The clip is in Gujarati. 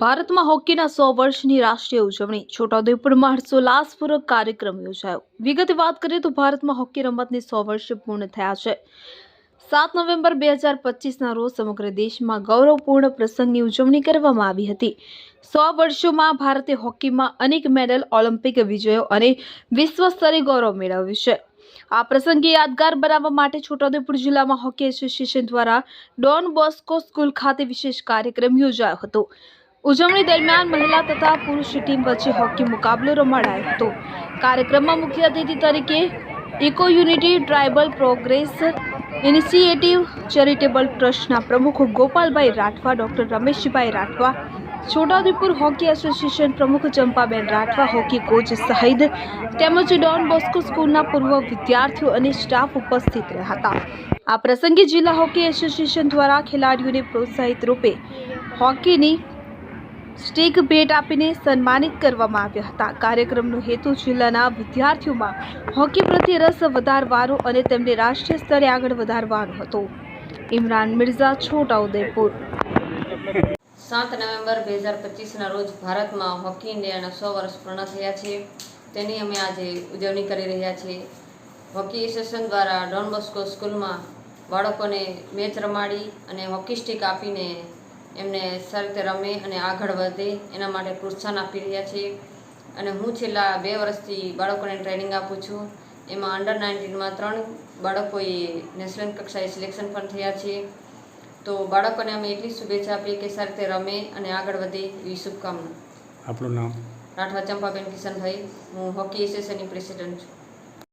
ભારતમાં હોકીના સો વર્ષની રાષ્ટ્રીય ઉજવણી છોટાઉદેપુરમાં હર્ષોલ્લાસપૂર્વક કાર્યક્રમ યોજાયો. વિગતે વાત કરીએ તો ભારતમાં હોકી રમતને સો વર્ષ પૂર્ણ થયા છે. સાત નવેમ્બર બે હજાર પચીસના રોજ સમગ્ર દેશમાં ગૌરવપૂર્ણ પ્રસંગની ઉજવણી કરવામાં આવી હતી. સો વર્ષોમાં ભારતે હોકીમાં અનેક મેડલ, ઓલિમ્પિક વિજયો અને વિશ્વ સ્તરે ગૌરવ મેળવ્યું છે. આ પ્રસંગે યાદગાર બનાવવા માટે છોટાઉદેપુર જિલ્લામાં હોકી એસોસિએશન દ્વારા ડોન બોસ્કો સ્કૂલ ખાતે વિશેષ કાર્યક્રમ યોજાયો હતો. ઉજવણી દરમિયાન મહિલા તથા પુરુષ ટીમ વચ્ચે હોકી મુકાબલો રમાડાયો હતો. કાર્યક્રમમાં મુખ્ય અતિથિ તરીકે eco unity tribal progress initiative charitable ટ્રસ્ટના પ્રમુખ Gopalbhai Rathwa, doctor Rameshbhai Rathwa, Chhota Udepur hockey association પ્રમુખ ચંપાબેન રાઠવા, હોકી કોચ સહિત તેમજ ડોન બોસ્કો સ્કૂલના પૂર્વ વિદ્યાર્થીઓ અને સ્ટાફ ઉપસ્થિત રહ્યા હતા. આ પ્રસંગે જિલ્લા હોકી એસોસિએશન દ્વારા ખેલાડીઓને પ્રોત્સાહિત રૂપે હોકીની સ્ટીક ભેટ આપીને સન્માનિત કરવામાં આવ્યા હતા. કાર્યક્રમનો હેતુ જિલ્લાના વિદ્યાર્થીઓમાં હોકી પ્રત્યે રસ વધારવાનો અને તેમને રાષ્ટ્રીય સ્તરે આગળ વધારવાનો હતો. ઇમરાન મિર્ઝા છોટાઉદેપુર સાત નવેમ્બર બે હજાર પચીસના રોજ ભારતમાં હોકી ઇન્ડિયાના સો વર્ષ પૂર્ણ થયા છે. તેની અમે આજે ઉજવણી કરી રહ્યા છીએ. હોકી એસોસિએશન દ્વારા ડોન બોસ્કો સ્કૂલમાં બાળકોને મેચ રમાડી અને હોકી સ્ટિક આપીને એમને સારી રીતે રમે અને આગળ વધે એના માટે પ્રોત્સાહન આપી રહ્યા છે. અને હું છેલ્લા બે વર્ષથી બાળકોને ટ્રેનિંગ આપું છું. એમાં અંડર નાઇન્ટીનમાં ત્રણ બાળકોએ નેશનલ કક્ષાએ સિલેક્શન પણ થયા છે. તો બાળકોને અમે એટલી શુભેચ્છા આપીએ કે સારી રીતે રમે અને આગળ વધે એવી શુભકામના. આપણું નામ? રાઠવા ચંપાબેન કિશનભાઈ. હું હોકી એસોસિએશનની પ્રેસિડન્ટ છું.